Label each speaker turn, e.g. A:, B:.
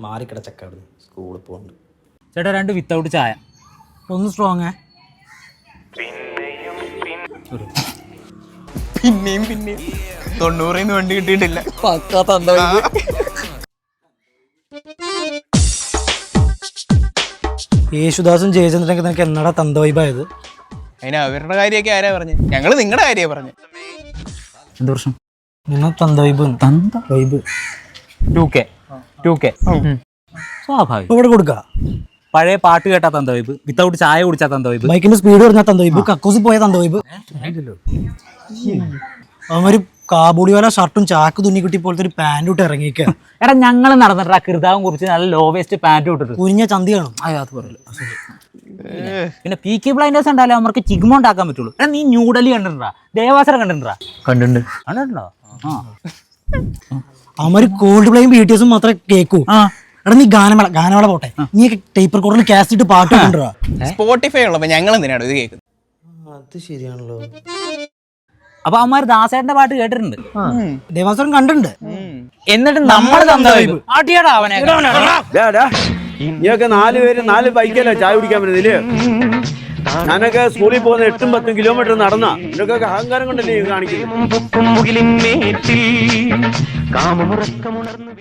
A: മാറിക്കിട ചക്ക അവിടെ സ്കൂളിൽ പോകുന്നുണ്ട്
B: ചേട്ടാ രണ്ട് വിത്തൗട്ട് ചായ.
A: ഒന്ന് സ്ട്രോങ്
C: പിന്നെയും പിന്നെയും. തൊണ്ണൂറിന്ന് വണ്ടി കിട്ടിയിട്ടില്ല.
A: യേശുദാസും ജയചന്ദ്രനൊക്കെ നിനക്ക് എന്നടാ തന്ത വൈബായത്
C: അതിന് അവരുടെ കാര്യമൊക്കെ ആരാ പറഞ്ഞു? ഞങ്ങൾ നിങ്ങളുടെ കാര്യമാണ് പറഞ്ഞു.
B: എന്ത് പ്രശ്നം?
A: നിങ്ങൾ തന്ത വൈബ്
B: തന്ത?
A: Vibe
B: two K. Two K സ്വാഭാവികം.
A: ഇവിടെ കൊടുക്ക.
B: പഴയ പാട്ട് കേട്ടാ തന്ത വൈബ് വിത്തൗട്ട് ചായ കുടിച്ചാ തന്ത വൈബ്
A: ബൈക്കിന്റെ സ്പീഡ് പറഞ്ഞാൽ തന്ത വൈബ് കക്കൂസി പോയ തന്ത വൈബ് അവന്മാര് കാബൂളിവാല ഷർട്ടും ചാക്ക് തുന്നി കിട്ടി പോലത്തെ ഒരു പാന്റ് ഇട്ട് ഇറങ്ങിയേക്ക.
B: എടാ ഞങ്ങൾ നടന്നിട്ട് ആ കൃതാവും കുറിച്ച് നല്ല ലോ വേസ്റ്റ് പാന്റ് ഇട്ടിട്ട്.
A: കുഞ്ഞ ചന്തി കാണും.
B: അത് പറയില്ല പിന്നെ പി കെ ബ്ലൈൻഡേഴ്സ് ഉണ്ടായാലും അവർക്ക് ചിഗ്മ ഉണ്ടാക്കാൻ പറ്റുള്ളൂ. എടാ നീ ന്യൂഡൽഹി കണ്ടിട്ടുണ്ടാ? ദേവാസരം കണ്ടിട്ടുണ്ടാ?
C: കണ്ടിട്ടുണ്ട്.
B: കണ്ടിട്ടുണ്ടോ? ആ.
A: അവന്മാര് കോൾഡ് പ്ലേയും ബി ടി എസും മാത്രമേ
B: കേൾക്കൂ
A: എടാ നീ ഗാനമേള ഗാനമേള പോട്ടെ. നീ ടേപ്പർ കോർഡിൽ കാസ്റ്റ് ഇട്ട് പാട്ട് കൊണ്ടുവരാ.
C: സ്പോട്ടിഫൈ ഉള്ളപ്പോ ഞങ്ങൾ എന്തിനാണ് ഇത് കേൾക്കുന്നത്?
A: അത് ശരിയാണല്ലോ.
B: അപ്പൊ അവന്മാർ ദാസേട്ടന്റെ പാട്ട് കേട്ടിട്ടുണ്ട്.
A: ദേവാസുരം കണ്ടിട്ടുണ്ട്.
B: എന്നിട്ട് നമ്മൾ അടിയടാ അവനെ.
D: നീയൊക്കെ നാല് പേര് നാല് ബൈക്കല്ലേ ചായ കുടിക്കാൻ പറ്റുന്നില്ലേ ഞാനൊക്കെ സ്കൂളിൽ പോകുന്ന എട്ടും പത്തും കിലോമീറ്റർ നടന്ന. ഇതൊക്കെ അഹങ്കാരം കൊണ്ടല്ലേ കാണിക്കും കാണിക്കുന്നത്?
E: കാമമുറക്കമുണർന്നു